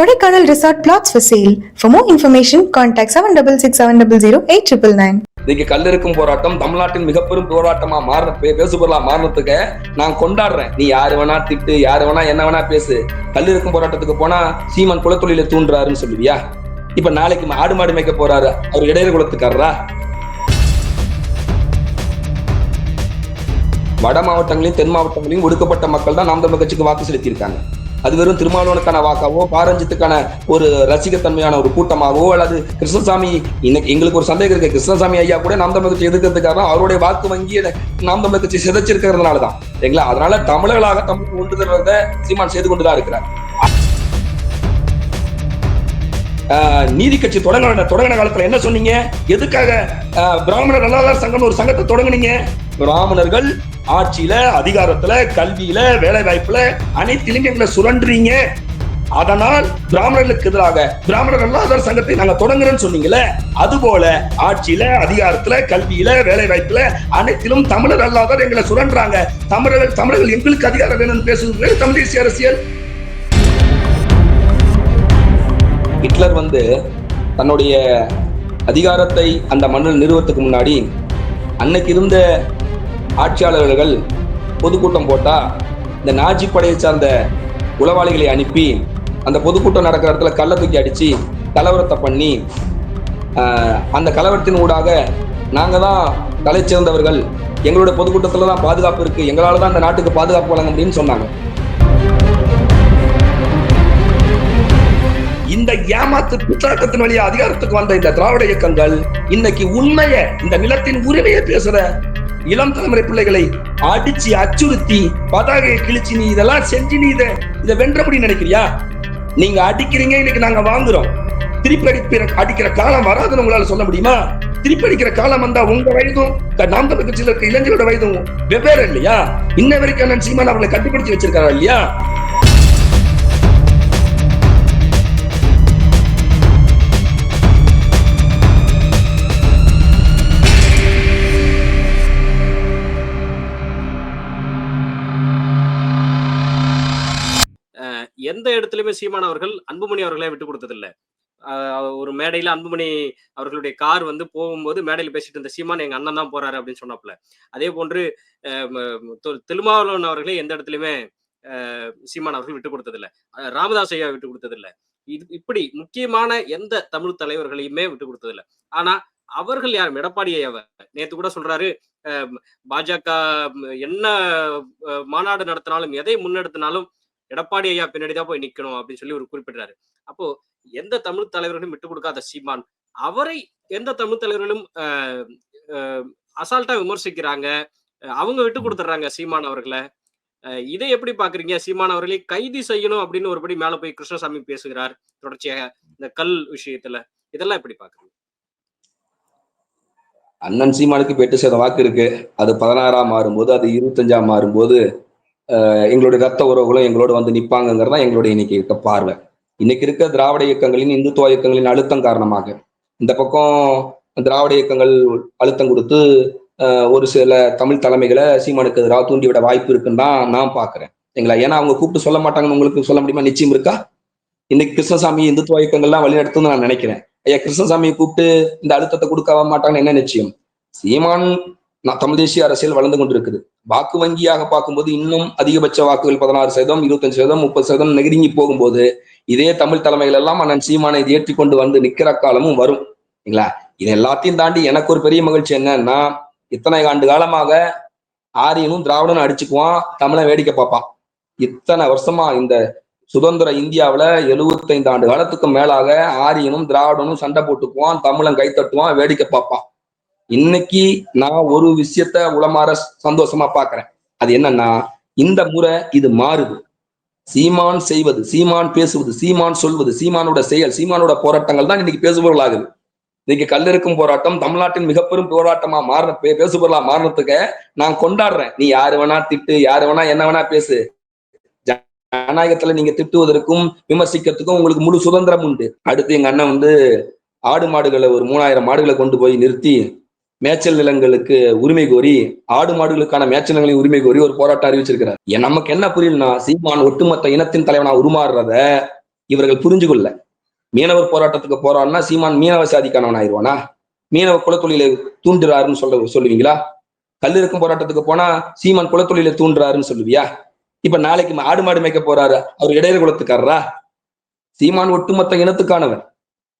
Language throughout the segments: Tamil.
Kodaikanal Resort plots for sale. For more information, contact 7667008999. இன்னைக்கு கல்லிருக்கும் போராட்டம் தமிழ்நாட்டின் மிகப்பெரும் போராட்டமா மாறின பேசுபொருளா மாறினதுக்கு நான் கொண்டாடுறேன். நீ யாரு வேணா திட்டு யாரு வேணா என்ன வேணா பேசு. கல்லிருக்கும் போராட்டத்துக்கு போனா சீமான் குலத்தொழில தூண்டுறாருன்னு சொல்லுவியா? இப்ப நாளைக்கு ஆடு மாடு மேய்க்க போறாரு. அவர் இடையில குலத்துக்காரரா? வட மாவட்டங்களையும் தென் மாவட்டங்களையும் ஒடுக்கப்பட்ட மக்கள் தான் நாம் தமிழ் கட்சிக்கு வாக்கு செலுத்தியிருக்காங்க. அது வெறும் திருமாவளவனுக்கான வாக்காவோ பாரஞ்சித்துக்கான ஒரு ரசிகத்தன்மையான ஒரு கூட்டமாகவோ அல்லது கிருஷ்ணசாமி இன்னைக்கு எங்களுக்கு ஒரு சந்தேகம் இருக்கு. கிருஷ்ணசாமி ஐயா கூட நாம் தமிழ் கட்சி எதிர்க்கிறதுக்காக அவருடைய வாக்கு வங்கி நாம் தமிழ் கட்சி சிதைச்சிருக்கிறதுனால தான் சரிங்களா? அதனால தமிழர்களாக தமிழ் ஒன்று தருவதை சீமான் செய்து கொண்டுதான் இருக்கிறார். நீதி கட்சி தொடங்கின தொடங்கின காலத்துல என்ன சொன்னீங்க? எதுக்காக? பிராமணர் நல்லாதார் சங்கம் ஒரு சங்கத்தை தொடங்குனீங்க? பிராமணர்கள் ஆட்சியில அதிகாரத்துல கல்வியில வேலை வாய்ப்புல அனைத்திலும் எங்களை சுரண்டுறீங்க. அதனால் பிராமணர்களுக்கு எதிராக பிராமணர் நல்லாதார் சங்கத்தை நாங்க தொடங்குறேன்னு சொன்னீங்கல்ல? அதுபோல ஆட்சியில அதிகாரத்துல கல்வியில வேலை வாய்ப்புல அனைத்திலும் தமிழர் அல்லாதார் எங்களை சுரண்டுறாங்க. தமிழர்கள் தமிழர்கள் எங்களுக்கு அதிகாரம் வேணும்னு பேசுவது தமிழ் தேசிய அரசியல். ஹிட்லர் வந்து தன்னுடைய அதிகாரத்தை அந்த மண்ணில் நிறுவத்துக்கு முன்னாடி அன்னைக்கு இருந்த ஆட்சியாளர்கள் பொதுக்கூட்டம் போட்டால் இந்த நாஜி படையை சார்ந்த உளவாளிகளை அனுப்பி அந்த பொதுக்கூட்டம் நடக்கிற இடத்துல கள்ள தூக்கி அடித்து கலவரத்தை பண்ணி அந்த கலவரத்தின் ஊடாக நாங்கள் தான் தலை சிறந்தவர்கள் எங்களோட பொதுக்கூட்டத்தில் தான் பாதுகாப்பு இருக்குது எங்களால் தான் இந்த நாட்டுக்கு பாதுகாப்பு வழங்க முடியும்னு சொன்னாங்க. ஏமாத்து பித்தாட்டத்தின் வழியா அதிகாரத்துக்கு வந்த இந்த திராவிட இயக்கங்கள் இன்னைக்கு உண்மைய இந்த நிலத்தின் உரிமையை பேசுற இளம் தலைமுறை பிள்ளைகளை அடிச்சு அச்சுறுத்தி பதாகையை கிழிச்சு நீ இதெல்லாம் செஞ்சு நீ இதை இதை வென்ற முடியும் நினைக்கிறியா? நீங்க அடிக்கிறீங்க இன்னைக்கு நாங்க வாங்குறோம். திருப்பி அடிக்கிற அடிக்கிற காலம் வராதுன்னு உங்களால சொல்ல முடியுமா? திருப்பி அடிக்கிற காலம் வந்தா உங்க வயதும் நாம் தமிழ் கட்சியில் இருக்க இளைஞரோட வயதும் வெவ்வேறு இல்லையா? இன்ன வரைக்கும் அண்ணன் சீமான் அவர்களை கட்டுப்படுத்தி வச்சிருக்காரா இல்லையா? எந்த இடத்துலயுமே சீமான் அவர்கள் அன்புமணி அவர்களே விட்டு கொடுத்ததில்லை. ஒரு மேடையில அன்புமணி அவர்களுடைய கார் வந்து போகும்போது மேடையில் பேசிட்டு இருந்த சீமான் எங்க அண்ணன் தான் போறாரு அப்படின்னு சொன்னாப்ல அதே போன்று திருமாவளவன் அவர்களே எந்த இடத்துலயுமே ஆஹ் சீமான் அவர்கள் விட்டு கொடுத்ததில்ல. ராமதாஸ் ஐயா விட்டு கொடுத்ததில்ல. இது இப்படி முக்கியமான எந்த தமிழ் தலைவர்களையுமே விட்டு கொடுத்ததில்ல. ஆனா அவர்கள் யாரும் எடப்பாடி ஐயாவை நேத்து கூட சொல்றாரு பாஜக என்ன மாநாடு நடத்தினாலும் எதை முன்னெடுத்தினாலும் எடப்பாடி ஐயா பின்னாடி தான் போய் நிக்கணும் அப்படின்னு சொல்லி ஒரு குறிப்பிடுறாரு. அப்போ எந்த தமிழ் தலைவர்களும் விட்டு கொடுக்காத சீமான் அவரை எந்த தமிழ் தலைவர்களும் அசால்ட்டா விமர்சிக்கிறாங்க அவங்க விட்டு கொடுத்துட்றாங்க சீமான் அவர்களை. அஹ் இதை எப்படி பாக்குறீங்க சீமான் அவர்களை கைது செய்யணும் அப்படின்னு ஒருபடி மேல போய் கிருஷ்ணசாமி பேசுகிறார் தொடர்ச்சியாக இந்த கல் விஷயத்துல. இதெல்லாம் எப்படி பாக்குறீங்க அண்ணன் சீமானுக்கு இப்ப எட்டு சதவீதம் வாக்கு இருக்கு. அது பதினாறா மாறும்போது அது இருபத்தஞ்சா மாறும்போது எங்களுடைய ரத்த உறவுகளும் எங்களோட வந்து நிற்பாங்கிறது தான் எங்களுடைய இன்னைக்கு இருக்க பார்வை. இன்னைக்கு இருக்க திராவிட இயக்கங்களின் இந்துத்துவ இயக்கங்களின் அழுத்தம் காரணமாக. இந்த பக்கம் திராவிட இயக்கங்கள் அழுத்தம் கொடுத்து ஒரு சில தமிழ் தலைமைகளை சீமானுக்கு எதிராக தூண்டிவிட வாய்ப்பு இருக்குன்னு தான் நான் பார்க்குறேன். சரிங்களா ஏன்னா அவங்க கூப்பிட்டு சொல்ல மாட்டாங்கன்னு உங்களுக்கு சொல்ல முடியுமா? நிச்சயம் இருக்கா? இன்னைக்கு கிருஷ்ணசாமி இந்துத்துவ இயக்கங்கள்லாம் வழிநடத்துன்னு நான் நினைக்கிறேன். ஐயா கிருஷ்ணசாமியை கூப்பிட்டு இந்த அழுத்தத்தை கொடுக்க மாட்டாங்கன்னு என்ன நிச்சயம்? சீமான் நான் தமிழ் தேசிய அரசியல் வளர்ந்து கொண்டிருக்குது. வாக்கு வங்கியாக பார்க்கும்போது இன்னும் அதிகபட்ச வாக்குகள் பதினாறு சதவீதம் இருபத்தஞ்சு சதவீதம் முப்பது சதவீதம் நெருங்கி போகும்போது இதே தமிழ் தலைமைகள் எல்லாம் அண்ணன் சீமானை இதை ஏற்றி கொண்டு வந்து நிக்கிற காலமும் வரும். இல்லைங்களா? இது எல்லாத்தையும் தாண்டி எனக்கு ஒரு பெரிய மகிழ்ச்சி என்னன்னா இத்தனை ஆண்டு காலமாக ஆரியனும் திராவிடனும் அடிச்சுக்குவான் தமிழன் வேடிக்கை பார்ப்பான். இத்தனை வருஷமா இந்த சுதந்திர இந்தியாவில் எழுபத்தைந்து ஆண்டு காலத்துக்கு மேலாக ஆரியனும் திராவிடனும் சண்டை போட்டுக்குவான் தமிழன் கை தட்டுவான் வேடிக்கை பார்ப்பான். இன்னைக்கு நான் ஒரு விஷயத்த உளமாற சந்தோஷமா பாக்குறேன். அது என்னன்னா இந்த முறை இது மாறுது. சீமான் செய்வது சீமான் பேசுவது சீமான் சொல்வது சீமானோட செயல் சீமானோட போராட்டங்கள் தான் இன்னைக்கு பேசுபொருளாகுது இன்னைக்கு கல்லிருக்கும் போராட்டம் தமிழ்நாட்டின் மிகப்பெரும் போராட்டமா மாறின பே- பேசுபொருளா மாறினதுக்கு நான் கொண்டாடுறேன். நீ யாரு வேணா திட்டு யாரு வேணா என்ன வேணா பேசு. ஜனநாயகத்துல நீங்க திட்டுவதற்கும் விமர்சிக்கிறதுக்கும் உங்களுக்கு முழு சுதந்திரம் உண்டு. அடுத்து எங்க அண்ணன் வந்து ஆடு மாடுகளை ஒரு மூணாயிரம் மாடுகளை கொண்டு போய் நிறுத்தி மேய்ச்சல் நிலங்களுக்கு உரிமை கோரி ஆடு மாடுகளுக்கான மேய்ச்சல் நிலங்களின் உரிமை கோரி ஒரு போராட்டம் அறிவிச்சிருக்கிறார். நமக்கு என்ன புரியலனா சீமான் ஒட்டுமொத்த இனத்தின் தலைவனா உருமாறுறத இவர்கள் புரிஞ்சு கொள்ள மீனவர் போராட்டத்துக்கு போறான்னா சீமான் மீனவ சாதிக்கானவன் ஆயிடுவானா மீனவ குலத்தொழிலை தூண்டுறாருன்னு சொல்ல சொல்லுவீங்களா? கல்லிருக்கும் போராட்டத்துக்கு போனா சீமான் குலத்தொழிலை தூண்டுறாருன்னு சொல்லுவியா? இப்ப நாளைக்கு ஆடு மாடு மேய்க்க போறாரு அவர் இடையர் குலத்துக்காரரா? சீமான் ஒட்டுமொத்த இனத்துக்கானவன்.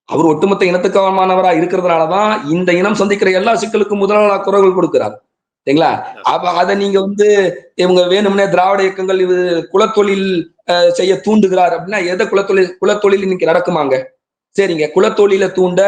அவர் ஒட்டுமொத்த இனத்துக்கமானவரா இருக்கிறதுனாலதான் இந்த இனம் சந்திக்கிற எல்லா சிக்கலுக்கும் முதலாளா குரல்கள் கொடுக்கிறார். சரிங்களா? அப்ப அதை நீங்க வந்து இவங்க வேணும்னே திராவிட இயக்கங்கள் இது குலத்தொழில் செய்ய தூண்டுகிறார் அப்படின்னா எதை குலத்தொழில் குலத்தொழில் இன்னைக்கு நடக்குமாங்க? சரிங்க. குலத்தொழில தூண்ட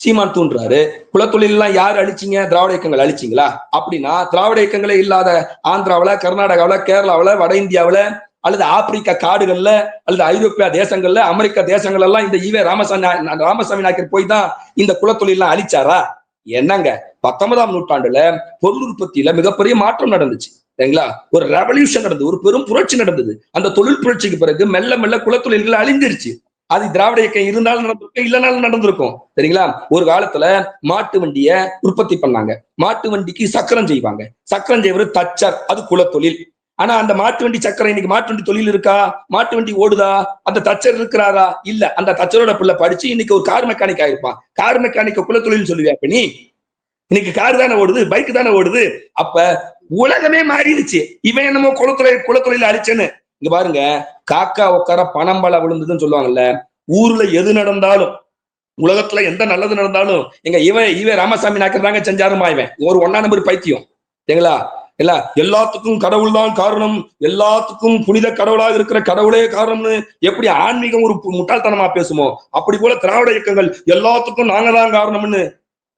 சீமான் தூண்டுறாரு. குலத்தொழில் எல்லாம் யார் அழிச்சீங்க? திராவிட இயக்கங்கள் அழிச்சீங்களா? அப்படின்னா திராவிட இயக்கங்களே இல்லாத ஆந்திராவில கர்நாடகாவில கேரளாவில வட இந்தியாவுல அல்லது ஆப்பிரிக்கா காடுகள்ல அல்லது ஐரோப்பிய தேசங்கள்ல அமெரிக்கா தேசங்கள் எல்லாம் இந்த ஈவே ராமசாமி ராமசாமி நாயக்கர் போய் தான் இந்த குலத்தொழிலாம் அழிச்சாரா? என்னங்க? பத்தொன்பதாம் நூற்றாண்டுல பொருள் உற்பத்தியில மிகப்பெரிய மாற்றம் நடந்துச்சு. சரிங்களா? ஒரு ரெவல்யூஷன் நடந்தது ஒரு பெரும் புரட்சி நடந்தது. அந்த தொழில் புரட்சிக்கு பிறகு மெல்ல மெல்ல குலத்தொழில்கள் அழிஞ்சிருச்சு. அது திராவிட இயக்கம் இருந்தாலும் நடந்திருக்கும் இல்லைனாலும் நடந்திருக்கும். சரிங்களா? ஒரு காலத்துல மாட்டு வண்டிய உற்பத்தி பண்ணாங்க. மாட்டு வண்டிக்கு சக்கரம் செய்வாங்க. சக்கரம் செய்வது தச்சர் அது குலத்தொழில். ஆனா அந்த மாட்டு வண்டி சக்கரம் இன்னைக்கு மாட்டு வண்டி தொழில் இருக்கா? மாட்டு வண்டி ஓடுதா? அந்த தச்சர் இருக்கிறாரா? இல்ல. அந்த தச்சரோட பிள்ளை படிச்சு இன்னைக்கு ஒரு கார் மெக்கானிக் ஆயிருப்பான். கார் மெக்கானிக்க குலத்தொழில் சொல்லுவியா இப்ப நீ இன்னைக்கு கார் தானே ஓடுது பைக் தானே ஓடுது. அப்ப உலகமே மாறிடுச்சு. இவன் என்னமோ குளத்துறை குளத்துறையில அழிச்சேன்னு இங்க பாருங்க காக்கா உட்கார பணம் பல விழுந்ததுன்னு சொல்லுவாங்கல்ல ஊர்ல எது நடந்தாலும் உலகத்துல எந்த நல்லது நடந்தாலும் எங்க இவன் இவன் ராமசாமி நாக்கர் தாங்க செஞ்சாருமா இவன்? ஒரு ஒன்னா நம்பர் பைத்தியம். சரிங்களா? இல்ல எல்லாத்துக்கும் கடவுள் தான் காரணம். எல்லாத்துக்கும் புனித கடவுளாக இருக்கிற கடவுளே காரணம்னு எப்படி ஆன்மீகம் ஒரு முட்டாள்தனமா பேசுமோ? அப்படி போல திராவிட இயக்கங்கள் எல்லாத்துக்கும் நாங்க தான் காரணம்னு.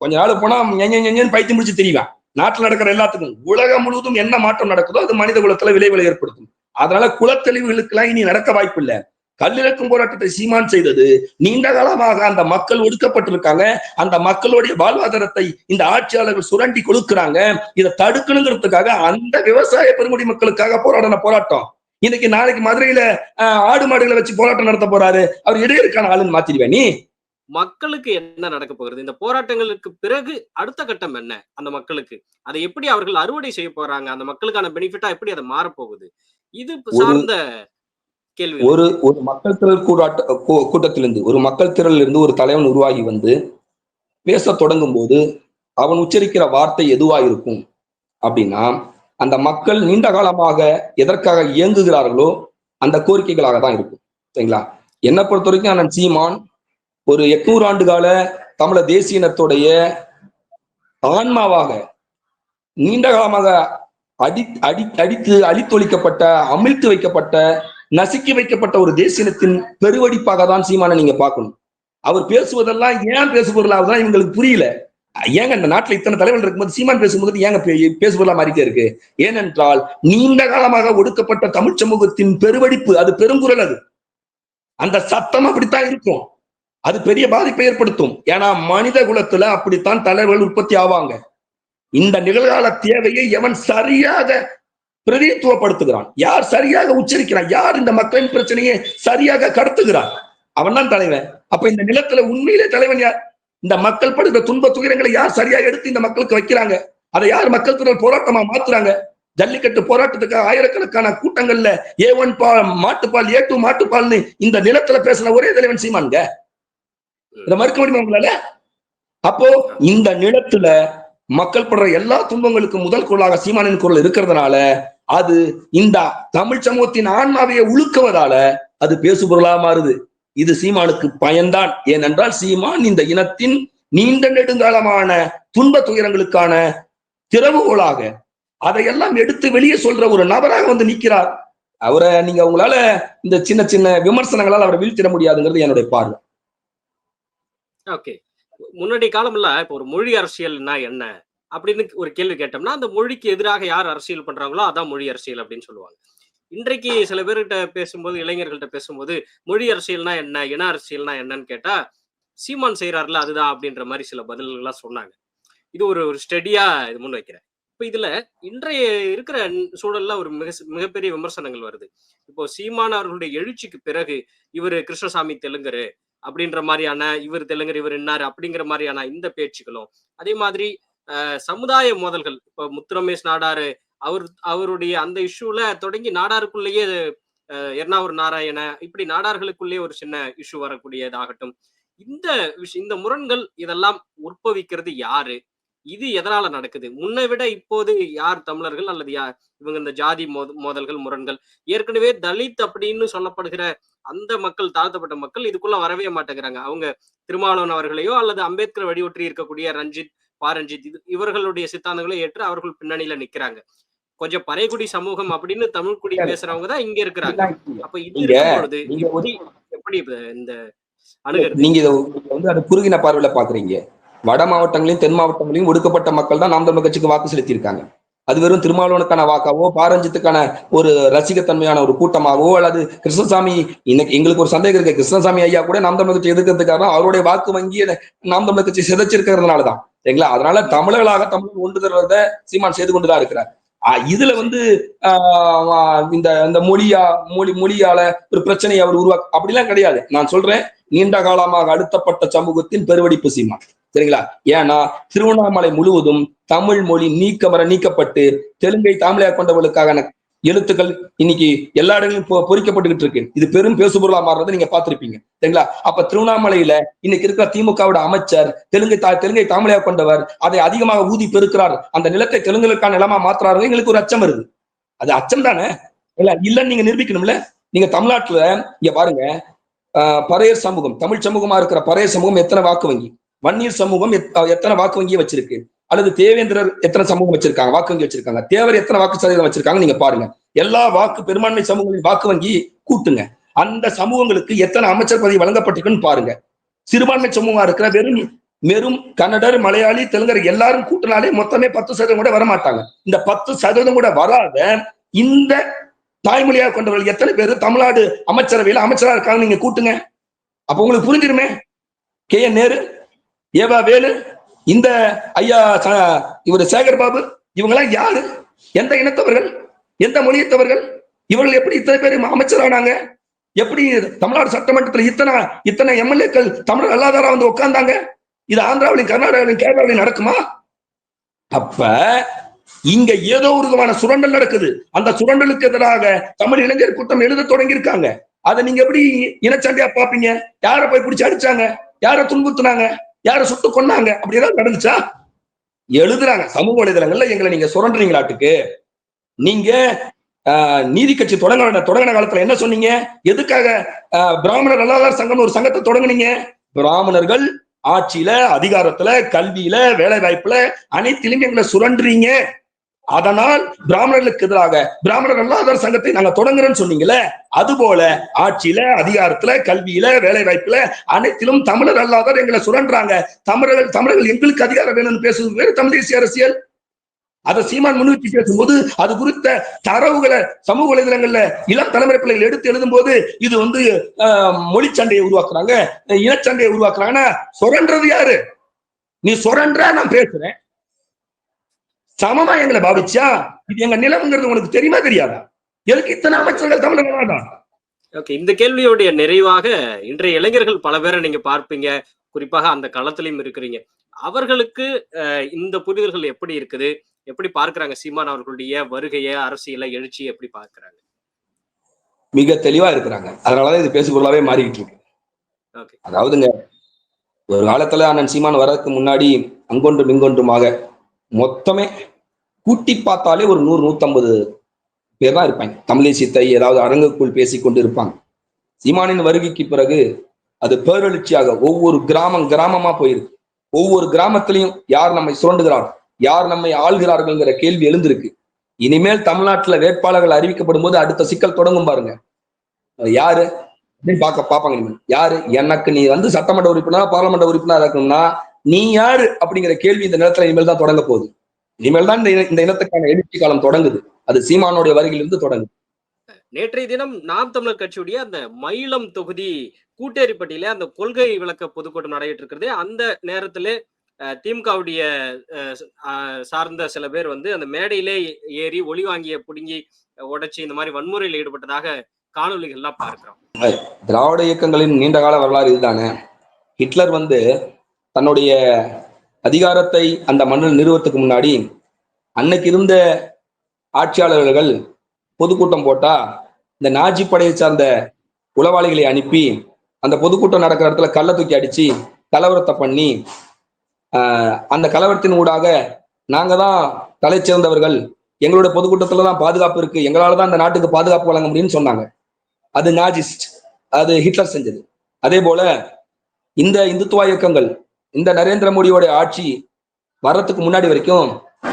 கொஞ்ச நாள் போனா ஞஞன்னு பைத்தியம் முடிச்சு தெரியவேன் நாட்டில் நடக்கிற எல்லாத்துக்கும். உலகம் முழுவதும் என்ன மாற்றம் நடக்குதோ அது மனித குலத்துல விளைவுகளை ஏற்படுத்தும். அதனால குலத்தெளிவுகளுக்கெல்லாம் இனி நடக்க வாய்ப்பு இல்லை கல்லிறக்கும் போராட்டத்தை சீமான் செய்தது நீண்ட காலமாக அந்த மக்கள் ஒடுக்கப்பட்டிருக்காங்க. அந்த மக்களுடைய வாழ்வாதாரத்தை இந்த ஆட்சியாளர்கள் சுரண்டி கொடுக்குறாங்க. இதை தடுக்கணுங்கிறதுக்காக அந்த விவசாய பெருங்குடி மக்களுக்காக போராடின போராட்டம். இன்னைக்கு நாளைக்கு மதுரையில ஆடு மாடுகளை வச்சு போராட்டம் நடத்த போறாரு. அவர் இடையருக்கான ஆளுன்னு மாத்திடுவேன் நீ? மக்களுக்கு என்ன நடக்க போகிறது இந்த போராட்டங்களுக்கு பிறகு அடுத்த கட்டம் என்ன அந்த மக்களுக்கு? அதை எப்படி அவர்கள் அறுவடை செய்ய போறாங்க? அந்த மக்களுக்கான பெனிஃபிட்டா எப்படி அதை மாறப்போகுது? இது சார்ந்த கேள்வி ஒரு ஒரு மக்கள் திரள் கூடாட்ட கூ- கூட்டத்திலிருந்து ஒரு மக்கள் திரளில் இருந்து ஒரு தலைவன் உருவாகி வந்து பேசத் தொடங்கும் போது அவன் உச்சரிக்கிற வார்த்தை எதுவா இருக்கும்? அப்படின்னா அந்த மக்கள் நீண்ட காலமாக எதற்காக இயங்குகிறார்களோ அந்த கோரிக்கைகளாக தான் இருக்கும். சரிங்களா? என்னை பொறுத்த வரைக்கும் அண்ணன் சீமான் ஒரு எட்நூறு ஆண்டு கால தமிழ தேசியனத்துடைய ஆன்மாவாக நீண்ட காலமாக அடி அடி அடித்து அழித்தொழிக்கப்பட்ட அமிழ்த்து வைக்கப்பட்ட நசுக்கி வைக்கப்பட்ட ஒரு தேசியத்தின் பெருவடிப்பாக தான் சீமானை நீங்க பார்க்கணும். அவர் பேசுவதெல்லாம் ஏன் பேசுபொருளாவதுதான் இவங்களுக்கு புரியல. ஏங்க இந்த நாட்டுல இத்தனை தலைவர்கள் இருக்கும்போது சீமான் பேசும்போது ஏங்க பே- பேசுபொருளா மாறிட்டே இருக்கு? ஏனென்றால் நீண்ட காலமாக ஒடுக்கப்பட்ட தமிழ் சமூகத்தின் பெருவடிப்பு அது பெருங்குரல் அது. அந்த சத்தம் அப்படித்தான் இருக்கும். அது பெரிய பாதிப்பை ஏற்படுத்தும். ஏன்னா மனித குலத்துல அப்படித்தான் தலைவர்கள் உற்பத்தி ஆவாங்க. இந்த நிகழ்கால தேவையை எவன் சரியாக பிரதிநிதித்துவப்படுத்துகிறான். யார் சரியாக உச்சரிக்கிறான்? யார் இந்த மக்களின் பிரச்சனையை சரியாக கடத்துகிறான்? அவன் தான் தலைவன். அப்ப இந்த நிலத்துல உண்மையிலே தலைவன் யார்? இந்த மக்கள் படுகிற துன்ப துயரங்களை யார் சரியாக எடுத்து இந்த மக்களுக்கு வைக்கிறாங்க? அதை யார் மக்கள் திரள் போராட்டமா மாத்துறாங்க? ஜல்லிக்கட்டு போராட்டத்துக்கு ஆயிரக்கணக்கான கூட்டங்கள்ல ஏ ஒன் பால் மாட்டுப்பால் ஏ டூ மாட்டுப்பால்னு இந்த நிலத்துல பேசின ஒரே தலைவன் சீமானுங்க. இதை மறுக்க முடியுமா உங்களால? அப்போ இந்த நிலத்துல மக்கள் படுற எல்லா துன்பங்களுக்கும் முதல் குரலாக சீமானின் குரல் இருக்கிறதுனால அது இந்த தமிழ் சமூகத்தின் ஆன்மாவையை உழுக்குவதால அது பேசுபொருளா மாறுது. இது சீமானுக்கு பயன்தான். ஏனென்றால் சீமான் இந்த இனத்தின் நீண்ட நெடுங்காலமான துன்ப துயரங்களுக்கான திறவுகோலாக அதையெல்லாம் எடுத்து வெளியே சொல்ற ஒரு நபராக வந்து நிற்கிறார். அவரை நீங்க உங்களால இந்த சின்ன சின்ன விமர்சனங்களால் அவரை வீழ்த்திட முடியாதுங்கிறது என்னுடைய பார்வை. ஓகே. முன்னாடி காலம்ல இப்ப ஒரு மொழி அரசியல்னா என்ன? அப்படின்னு ஒரு கேள்வி கேட்டோம்னா அந்த மொழிக்கு எதிராக யார் அரசியல் பண்றாங்களோ அதான் மொழி அரசியல் அப்படின்னு சொல்லுவாங்க. இன்றைக்கு சில பேர்கிட்ட பேசும்போது இளைஞர்கள்ட்ட பேசும்போது மொழி அரசியல்னா என்ன இன அரசியல்னா என்னன்னு கேட்டா சீமான் செய்யறாருல அதுதான் அப்படின்ற மாதிரி சில பதில்கள்லாம் சொன்னாங்க. இது ஒரு ஒரு ஸ்டெடியா இது முன் வைக்கிறேன். இப்ப இதுல இன்றைய இருக்கிற சூழல்ல ஒரு மிக மிகப்பெரிய விமர்சனங்கள் வருது. இப்போ சீமான் அவர்களுடைய எழுச்சிக்கு பிறகு இவர் கிருஷ்ணசாமி தெலுங்கரு அப்படின்ற மாதிரியான இவர் தெலுங்கர் இவர் இன்னார் அப்படிங்கிற மாதிரியான இந்த பேச்சுக்களும் அதே மாதிரி சமுதாய மோதல்கள். இப்போ முத்துரமேஷ் நாடாரு அவர் அவருடைய அந்த இஷ்யூல தொடங்கி நாடாருக்குள்ளேயே எர்ணாவூர் நாராயண இப்படி நாடார்களுக்குள்ளேயே ஒரு சின்ன இஷ்யூ வரக்கூடியதாகட்டும். இந்த விஷயம் இந்த முரண்கள் இதெல்லாம் உற்பவிக்கிறது யாரு? இது எதனால நடக்குது? முன்னை விட இப்போது யார் தமிழர்கள் அல்லது யார் இவங்க இந்த ஜாதி மோத மோதல்கள் முரண்கள் ஏற்கனவே தலித் அப்படின்னு சொல்லப்படுகிற அந்த மக்கள் தாழ்த்தப்பட்ட மக்கள் இதுக்குள்ள வரவே மாட்டேங்கிறாங்க. அவங்க திருமாவளவன் அவர்களையோ அல்லது அம்பேத்கர் வழியொற்றி இருக்கக்கூடிய ரஞ்சித் பாரஞ்சித் இது இவர்களுடைய சித்தாந்தங்களை ஏற்று அவர்கள் பின்னணியில நிக்கிறாங்க. கொஞ்சம் பறைகுடி சமூகம் அப்படின்னு தமிழ் குடி பேசுறவங்க தான் இங்க இருக்கிறாங்க. அப்ப இது எப்படி இந்த அணுகிறது? நீங்க இதை வந்து அது குறுகின பார்வையில பாக்குறீங்க. வட மாவட்டங்களையும் தென் மாவட்டங்களையும் ஒடுக்கப்பட்ட மக்கள் தான் நாம் தமிழர் கட்சிக்கு வாக்கு செலுத்தியிருக்காங்க. அது வெறும் திருமாவளவனுக்கான வாக்காவோ பாரஞ்சித்துக்கான ஒரு ரசிகத்தன்மையான ஒரு கூட்டமாகவோ அல்லது கிருஷ்ணசாமி இன்னைக்கு எங்களுக்கு ஒரு சந்தேகம் இருக்கு. கிருஷ்ணசாமி ஐயா கூட நாம் தமிழர் கட்சி எதிர்க்கிறதுக்காக அவருடைய வாக்கு வங்கி நாம் தமிழர் கட்சி சிதைச்சிருக்கிறதுனாலதான் சரிங்களா? அதனால தமிழர்களாக தமிழ் ஒன்று தருவத சீமான் செய்து கொண்டுதான் இருக்கிறார். ஆஹ் இதுல வந்து ஆஹ் இந்த இந்த மொழியா மொழி மொழியால ஒரு பிரச்சனையை அவர் உருவாக்க அப்படிலாம் கிடையாது. நான் சொல்றேன் நீண்ட காலமாக அழுத்தப்பட்ட சமூகத்தின் பெருவடிப்பு சீமான். சரிங்களா? ஏன்னா திருவண்ணாமலை முழுவதும் தமிழ் மொழி நீக்கமர நீக்கப்பட்டு தெலுங்கை தமிழையா கொண்டவர்களுக்கான எழுத்துக்கள் இன்னைக்கு எல்லா இடங்களிலும் பொ- பொறிக்கப்பட்டுக்கிட்டு இருக்கு. இது பெரும் பேசுபொருளா மாறுறதை நீங்க பாத்திருப்பீங்க சரிங்களா? அப்ப திருவண்ணாமலையில இன்னைக்கு இருக்கிற திமுகவோட அமைச்சர் தெலுங்கை தா தெலுங்கை தமிழையா கொண்டவர் அதை அதிகமாக ஊதி பெருக்கிறார் அந்த நிலத்தை தெலுங்குகளுக்கான நிலமா மாத்துறாரு எங்களுக்கு ஒரு அச்சம் வருது. அது அச்சம் தானே? இல்ல இல்லன்னு நீங்க நிரூபிக்கணும்ல? நீங்க தமிழ்நாட்டுல இங்க பாருங்க ஆஹ் பறையர் சமூகம் தமிழ் சமூகமா இருக்கிற பறையர் சமூகம் எத்தனை வாக்கு வங்கி? வன்னியர் சமூகம் எத்- எத்தனை வாக்கு வங்கியை வச்சிருக்கு? அல்லது தேவேந்திரர் எத்தனை சமூகம் வச்சிருக்காங்க? வாக்கு வங்கி வச்சிருக்காங்க. தேவர் எத்தனை வாக்கு சதவீதம் வச்சிருக்காங்க நீங்க பாருங்க. எல்லா வாக்கு பெரும்பான்மை சமூகங்களின் வாக்கு வங்கி கூட்டுங்க. அந்த சமூகங்களுக்கு எத்தனை அமைச்சர் பதவி வழங்கப்பட்டிருக்குன்னு பாருங்க. சிறுபான்மை சமூகமா இருக்கிற வெறும் வெறும் கன்னடர் மலையாளி தெலுங்கர் எல்லாரும் கூட்டினாலே மொத்தமே பத்து சதவீதம் கூட வரமாட்டாங்க. இந்த பத்து சதவீதம் கூட வராத இந்த தாய்மொழியாக கொண்டவர்கள் எத்தனை பேர் தமிழ்நாடு அமைச்சரவையில் அமைச்சரா இருக்காங்க நீங்க கூட்டுங்க. அப்ப உங்களுக்கு புரிஞ்சிருமே? கே என் நேரு ஏவா வேலு இந்த ஐயா ச- இவர் சேகர் பாபு இவங்கெல்லாம் யாரு? எந்த இனத்தவர்கள்? எந்த மொழியத்தவர்கள்? இவர்கள் எப்படி இத்தனை பேர் அமைச்சரானாங்க? எப்படி தமிழ்நாடு சட்டமன்றத்தில் இத்தனை இத்தனை எம்எல்ஏக்கள் தமிழர் அல்லாதாரா வந்து உட்கார்ந்தாங்க இது ஆந்திராவிலையும் கர்நாடகாவிலும் கேரளாவிலும் நடக்குமா? அப்ப இங்க ஏதோ ஒரு விதமான சுரண்டல் நடக்குது. அந்த சுரண்டலுக்கு எதிராக தமிழ் இளைஞர் கூட்டம் எழுத தொடங்கி இருக்காங்க அதை நீங்க எப்படி இனச்சண்டையா பாப்பீங்க யார போய் பிடிச்சி அடிச்சாங்க? யார துன்புத்துனாங்க யார சுட்டு கொன்னாங்க? அப்படி ஏதாவது நடந்துச்சா? எழுதுறாங்க. சமூக வலைதளங்கள்ல எங்களை நீங்க சுரண்டுறீங்களாட்டுக்கு. நீங்க ஆஹ், நீதி கட்சி தொடங்க தொடங்கின காலத்துல என்ன சொன்னீங்க? எதுக்காக பிராமணர் அல்லாதார் சங்கம் ஒரு சங்கத்தை தொடங்குனீங்க? பிராமணர்கள் ஆட்சியில அதிகாரத்துல கல்வியில வேலை வாய்ப்புல அனைத்திலும் எங்களை சுரண்டுறீங்க. அதனால் பிராமணர்களுக்கு எதிராக பிராமணர் அல்லாதார் சங்கத்தை நாங்க தொடங்குறோம்னு சொன்னீங்களே அது போல ஆட்சியில அதிகாரத்துல கல்வியில வேலை வாய்ப்புல அனைத்திலும் தமிழர் அல்லாதார் எங்களை சுரண்டாங்க தமிழர்கள் தமிழர்கள் எங்களுக்கு அதிகாரம் வேணும்னு பேசுவது வேறு தமிழ் தேசிய அரசியல். அதை சீமான் முன்னிறுத்தி பேசும்போது அது குறித்த தரவுகளை சமூக வலைதளங்கள்ல இளம் தலைமுறை பிள்ளைகள் எடுத்து எழுதும் போது இது வந்து ஆஹ், மொழி சண்டையை உருவாக்குறாங்க. இனச்சண்டையை உருவாக்குறாங்கன்னா சுரண்டது யாரு? நீ சுரன்ற நான் பேசுறேன். சமமா எங்களை பாவிச்சா? இது எங்க நிலம்ங்கிறது உனக்கு தெரியுமா தெரியாதா? எதுக்கு இத்தனை அமைச்சர்கள் தமிழர்களா ஓகே இந்த கேள்வியோடைய நிறைவாக இன்றைய இளைஞர்கள் பல பேரை நீங்க பார்ப்பீங்க. குறிப்பாக அந்த களத்திலையும் இருக்கிறீங்க. அவர்களுக்கு இந்த புரிதல்கள் எப்படி இருக்குது? எப்படி பார்க்கறாங்க சீமான் அவர்களுடைய வருகையை அரசியலை எழுச்சியை எப்படி பார்க்கறாங்க? மிக தெளிவா இருக்கிறாங்க. அதனாலதான் இது பேசு பொருளாவே மாறிக்கிட்டு இருக்கு. ஓகே. அதாவதுங்க ஒரு காலத்துல அண்ணன் சீமான் வர்றதுக்கு முன்னாடி அங்கொன்றும் இங்கொன்றுமாக மொத்தமே கூட்டி பார்த்தாலே ஒரு நூறு நூத்தம்பது பேர் தான் இருப்பாங்க. தமிழேசியத்தை ஏதாவது அரங்குக்குள் பேசிக்கொண்டு இருப்பாங்க. சீமானின் வருகைக்கு பிறகு அது பேரெழுச்சியாக ஒவ்வொரு கிராமம் கிராமமா போயிருக்கு. ஒவ்வொரு கிராமத்திலையும் யார் நம்மை சுரண்டுகிறார் யார் நம்மை ஆள்கிறார்கள்ங்கிற கேள்வி எழுந்திருக்கு. இனிமேல் தமிழ்நாட்டில் வேட்பாளர்கள் அறிவிக்கப்படும் போது அடுத்த சிக்கல் தொடங்கும் பாருங்க. யாரு? அப்படின்னு பார்க்க பார்ப்பாங்க இனிமேல். யாரு? எனக்கு நீ வந்து சட்டமன்ற உறுப்பினரா பாராளுமன்ற உறுப்பினரா இருக்கணும்னா நீ யாரு அப்படிங்கிற கேள்வி இந்த நேரத்துல இனிமேல் தான் தொடங்க போகுது. இனிமேல் தான் இந்த இன- இந்த இனத்துக்கான எழுச்சி காலம் தொடங்குது. அது சீமானுடைய வருகையிலிருந்து தொடங்குது. நேற்றைய தினம் நாம் தமிழர் கட்சியுடைய அந்த மயிலம் தொகுதி கூட்டேரிப்பட்டியில அந்த கொள்கை விளக்க பொதுக்கூட்டம் நடைபெற்று இருக்கிறது அந்த நேரத்திலே திமுகவுடைய சார்ந்த சில பேர் வந்து அந்த மேடையிலே ஏறி ஒளி வாங்கிய புடுங்கி உடைச்சி இந்த மாதிரி வன்முறையில் ஈடுபட்டதாக காணொலிகள்லாம் பார்க்கிறோம். திராவிட இயக்கங்களின் நீண்ட கால வரலாறு இதுதானே. ஹிட்லர் வந்து தன்னுடைய அதிகாரத்தை அந்த மண்ணில் நிறுவத்துக்கு முன்னாடி அன்னைக்கு இருந்த ஆட்சியாளர்கள் பொதுக்கூட்டம் போட்டா இந்த நாஜி படையை சார்ந்த உளவாளிகளை அனுப்பி அந்த பொதுக்கூட்டம் நடக்கிற இடத்துல கள்ள தூக்கி அடிச்சு கலவரத்தை பண்ணி அந்த கலவரத்தின் ஊடாக நாங்க தான் தலை சிறந்தவர்கள். எங்களோட பொதுக்கூட்டத்துல தான் பாதுகாப்பு இருக்கு. எங்களால தான் அந்த நாட்டுக்கு பாதுகாப்பு வழங்க முடியும்னு சொன்னாங்க. அது நாஜிஸ்ட் அது ஹிட்லர் செஞ்சது. அதே போல இந்த இந்துத்துவ இயக்கங்கள் இந்த நரேந்திர மோடியோட ஆட்சி வர்றதுக்கு முன்னாடி வரைக்கும்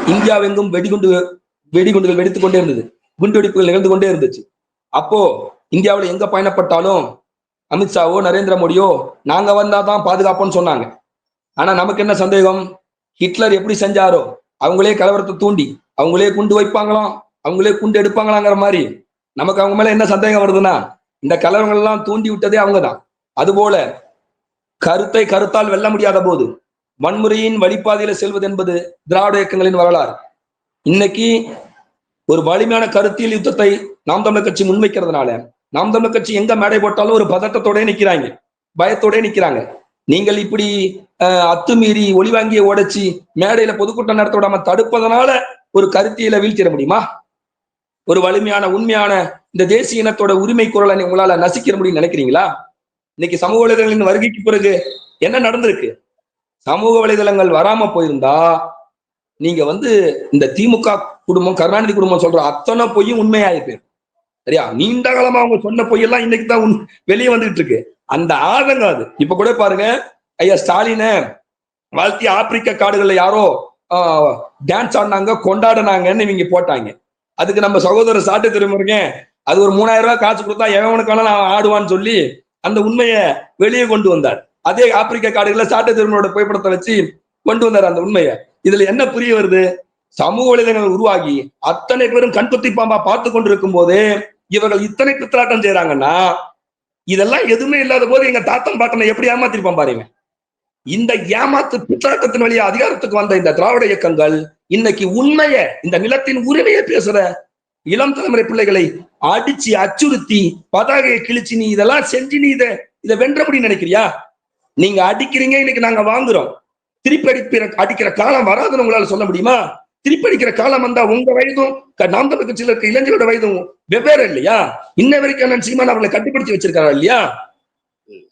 இந்தியாவெங்கும் வெடிகுண்டு வெடிகுண்டுகள் வெடித்து கொண்டே இருந்தது. குண்டு வெடிப்புகள் நிகழ்ந்து கொண்டே இருந்துச்சு. அப்போ இந்தியாவில் எங்க பயணப்பட்டாலும் அமித்ஷாவோ நரேந்திர மோடியோ நாங்க வந்தாதான் பாதுகாப்போம்னு சொன்னாங்க. ஆனா நமக்கு என்ன சந்தேகம்? ஹிட்லர் எப்படி செஞ்சாரோ அவங்களே கலவரத்தை தூண்டி அவங்களே குண்டு வைப்பாங்களாம் அவங்களே குண்டு எடுப்பாங்களாங்கிற மாதிரி நமக்கு அவங்க மேல என்ன சந்தேகம் வருதுன்னா இந்த கலவரங்கள் எல்லாம் தூண்டி விட்டதே அவங்கதான். அதுபோல கருத்தை கருத்தால் வெல்ல முடியாத போது வன்முறையின் வழிபாதையில செல்வது என்பது திராவிட இயக்கங்களின் வரலாறு. இன்னைக்கு ஒரு வலிமையான கருத்தியல் யுத்தத்தை நாம் தமிழர் கட்சி முன்வைக்கிறதுனால நாம் தமிழர் கட்சி எங்க மேடை போட்டாலும் ஒரு பதட்டத்தோட நிக்கிறாங்க பயத்தோட நிக்கிறாங்க. நீங்கள் இப்படி அத்துமீறி ஒளிவாங்கிய உடைச்சி மேடையில பொதுக்கூட்டம் நடத்த விடாம தடுப்பதனால ஒரு கருத்தியலை வீழ்த்திட முடியுமா? ஒரு வலிமையான உண்மையான இந்த தேசிய இனத்தோட உரிமை குரலை உங்களால நசிக்கிற முடியும்னு நினைக்கிறீங்களா? இன்னைக்கு சமூக வலைதளங்களின் வருகைக்கு பிறகு என்ன நடந்திருக்கு? சமூக வலைதளங்கள் வராம போயிருந்தா நீங்க வந்து இந்த திமுக குடும்பம் கருணாநிதி குடும்பம் சொல்ற அத்தனை பொய்யும் உண்மையாயிருக்கு சரியா? நீண்ட காலமா அவங்க சொன்ன பொய்யெல்லாம் இன்னைக்கு தான் உண்- வெளியே வந்துட்டு இருக்கு. அந்த ஆதங்கம் அது. இப்ப கூட பாருங்க ஐயா ஸ்டாலின வாழ்த்தி ஆப்பிரிக்க காடுகள்ல யாரோ டான்ஸ் ஆடினாங்க கொண்டாடினாங்கன்னு இவங்க போட்டாங்க. அதுக்கு நம்ம சகோதரர் சாட்டு திருமுருங்க அது ஒரு மூணாயிரம் ரூபாய் காசு கொடுத்தா எவனுக்கான நான் ஆடுவான்னு சொல்லி அந்த உண்மையை வெளியே கொண்டு வந்தார். அதே ஆப்பிரிக்க காடுகளில் சாட்டை திருமணோட புகைப்படத்தை வச்சு கொண்டு வந்தார் அந்த உண்மையை. இதுல என்ன புரிய வருது? சமூக வலைதளங்கள் உருவாகி அத்தனை பேரும் கண்குத்தி பாம்பா பார்த்து கொண்டிருக்கும் போது இவர்கள் இத்தனை பித்தலாட்டம் செய்யறாங்கன்னா இதெல்லாம் எதுவுமே இல்லாத போது எங்க தாத்தன் பாட்டனை எப்படி ஏமாத்திருப்பான் பாருங்க. இந்த ஏமாத்து பித்தலாட்டத்தின் வழியா அதிகாரத்துக்கு வந்த இந்த திராவிட இயக்கங்கள் இன்னைக்கு உண்மைய இந்த நிலத்தின் உரிமையை பேசுற இளம் தலைமுறை பிள்ளைகளை அடிச்சு அச்சுறுத்தி பதாகையை கிழிச்சு நீ இதெல்லாம் செஞ்சு நீ இதை இதை வென்றபடி நினைக்கிறியா? நீங்க அடிக்கிறீங்க இன்னைக்கு நாங்க வாங்குறோம். திருப்பி அடிக்கிற அடிக்கிற காலம் வராதுன்னு உங்களால சொல்ல முடியுமா? திருப்பி அடிக்கிற காலம் வந்தா உங்க வயதும் க- நாம் தமிழ் கட்சியில் இருக்க இளைஞரோட வயதும் வெவ்வேறு இல்லையா? இன்ன வரைக்கும் அண்ணன் சீமான் அவர்களை கட்டுப்படுத்தி வச்சிருக்காரா இல்லையா?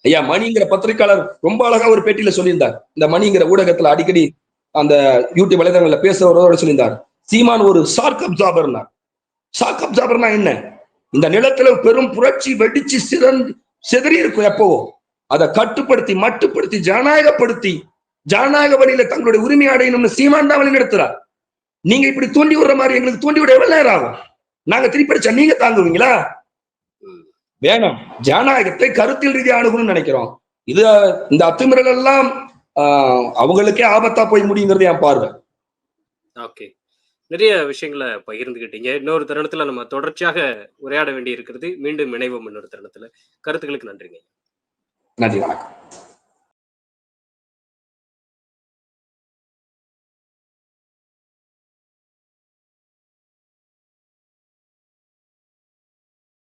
ஐயா மணிங்கிற பத்திரிக்கையாளர் ரொம்ப அழகா ஒரு பேட்டியில சொல்லியிருந்தார். இந்த மணிங்கிற ஊடகத்துல அடிக்கடி அந்த யூடியூப் வலைதளங்கள்ல பேசுறவரோட சொல்லியிருந்தார். சீமான் ஒரு ஷார்க் அப்சார்பர்னா ஷார்க் அப்சார்பர்னா என்ன? இந்த நிலத்துல பெரும் புரட்சி வெடிச்சு சிறந்து சிதறி இருக்கும் எப்பவோ. அதை கட்டுப்படுத்தி மட்டுப்படுத்தி ஜனநாயகப்படுத்தி ஜனநாயக வழியில தங்களுடைய உரிமை அடையணும்னு சீமான் தான் வழிநடத்துறார். நீங்க இப்படி தூண்டி விடுற மாதிரி எங்களுக்கு தூண்டி விட எவ்வளவு நேரம் ஆகும்? நாங்க திருப்பிடிச்சா நீங்க தாங்குவீங்களா? வேணாம். ஜனநாயகத்தை கருத்தில் ரீதியாக அணுகணும்னு நினைக்கிறோம். இது இந்த அத்துமீறல் எல்லாம் ஆஹ், அவங்களுக்கே ஆபத்தா போய் முடியுங்கிறது என் பார்வை ஓகே. நிறைய விஷயங்களை பகிர்ந்துக்கிட்டீங்க இன்னொரு தருணத்துல நம்ம தொடர்ச்சியாக உரையாட வேண்டி இருக்கிறது மீண்டும் இணைவோம் இன்னொரு தருணத்துல. கருத்துக்களுக்கு நன்றிங்க. நன்றி வணக்கம்.